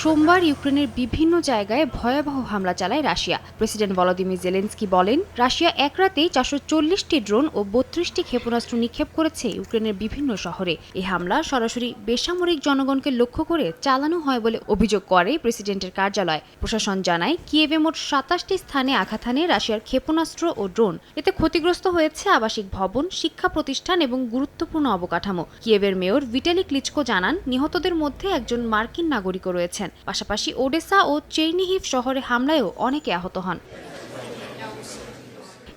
সোমবার ইউক্রেনের বিভিন্ন জায়গায় ভয়াবহ হামলা চালায় রাশিয়া। প্রেসিডেন্ট ভলোদিমির জেলেন্সকি বলেন, রাশিয়া এক রাতেই চারশো চল্লিশটি ড্রোন ও বত্রিশটি ক্ষেপণাস্ত্র নিক্ষেপ করেছে ইউক্রেনের বিভিন্ন শহরে। এই হামলা সরাসরি বেসামরিক জনগণকে লক্ষ্য করে চালানো হয় বলে অভিযোগ করে প্রেসিডেন্টের কার্যালয়। প্রশাসন জানায়, কিয়েভে মোট সাতাশটি স্থানে আঘাত হানে রাশিয়ার ক্ষেপণাস্ত্র ও ড্রোন। এতে ক্ষতিগ্রস্ত হয়েছে আবাসিক ভবন, শিক্ষা প্রতিষ্ঠান এবং গুরুত্বপূর্ণ অবকাঠামো। কিয়েভের মেয়র ভিটালি ক্লিচকো জানান, নিহতদের মধ্যে একজন মার্কিন নাগরিকও রয়েছেন। পাশাপাশি ওডেসা ও চেইনিহিফ শহরে হামলায়ও অনেকে আহত হন।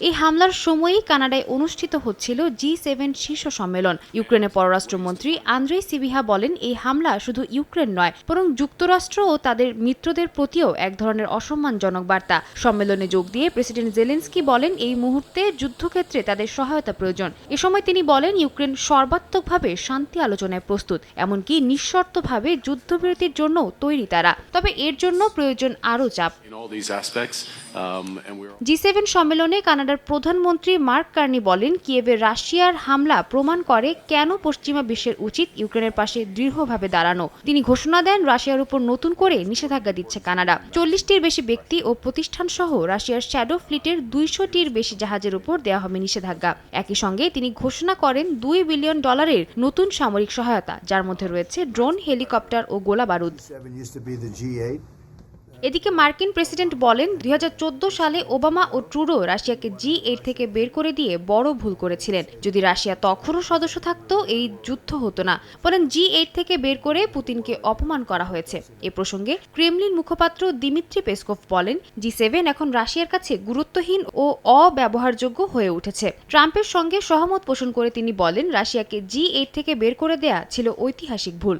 এই হামলার সময়ই কানাডায় অনুষ্ঠিত হচ্ছিল জি সেভেন শীর্ষ সম্মেলন। ইউক্রেনের পররাষ্ট্রমন্ত্রী আন্দ্রেই সিবিহা বলেন এই হামলা শুধু ইউক্রেন নয় বরং যুক্তরাষ্ট্র ও তাদের মিত্রদের প্রতিও এক ধরনের অসম্মানজনক বার্তা। সম্মেলনে যোগ দিয়ে প্রেসিডেন্ট জেলেন্সকি বলেন এই মুহূর্তে যুদ্ধক্ষেত্রে তাদের সহায়তা প্রয়োজন। এ সময় তিনি বলেন ইউক্রেন সর্বাত্মকভাবে শান্তি আলোচনায় প্রস্তুত এমনকি নিঃশর্তভাবে যুদ্ধবিরতির জন্যও তৈরি তারা। তবে এর জন্য প্রয়োজন আরও চাপ. Um, জি সেভেন সম্মেলনে কানাডার প্রধানমন্ত্রী মার্ক কার্নি বলেন, কিয়েভে রাশিয়ার হামলা প্রমাণ করে কেন পশ্চিমা বিশ্বের উচিত ইউক্রেনের পাশে দৃঢ়ভাবে দাঁড়ানো। তিনি ঘোষণা দেন, রাশিয়ার উপর নতুন করে নিষেধাজ্ঞা দিচ্ছে কানাডা। চল্লিশটির বেশি ব্যক্তি ও প্রতিষ্ঠান সহ রাশিয়ার শ্যাডো ফ্লিটের দুইশোটির বেশি জাহাজের উপর দেওয়া হবে নিষেধাজ্ঞা। একই সঙ্গে তিনি ঘোষণা করেন, দুই বিলিয়ন ডলারের নতুন সামরিক সহায়তা, যার মধ্যে রয়েছে ড্রোন, হেলিকপ্টার ও গোলা বারুদ। এদিকে মার্কিন প্রেসিডেন্ট বলেন, দুই হাজার চোদ্দ সালে ওবামা ও ট্রুডো রাশিয়াকে জি এইট থেকে বের করে দিয়ে বড় ভুল করেছিলেন। যদি রাশিয়া তখনও সদস্য থাকতো, এই যুদ্ধ হতো না। বলেন, জি এইট থেকে বের করে পুতিনকে অপমান করা হয়েছে। এ প্রসঙ্গে ক্রেমলিন মুখপাত্র দিমিত্রি পেসকোভ বলেন, জি সেভেন এখন রাশিয়ার কাছে গুরুত্বহীন ও অব্যবহারযোগ্য হয়ে উঠেছে। ট্রাম্পের সঙ্গে সহমত পোষণ করে তিনি বলেন, রাশিয়াকে জি এইট থেকে বের করে দেয়া ছিল ঐতিহাসিক ভুল।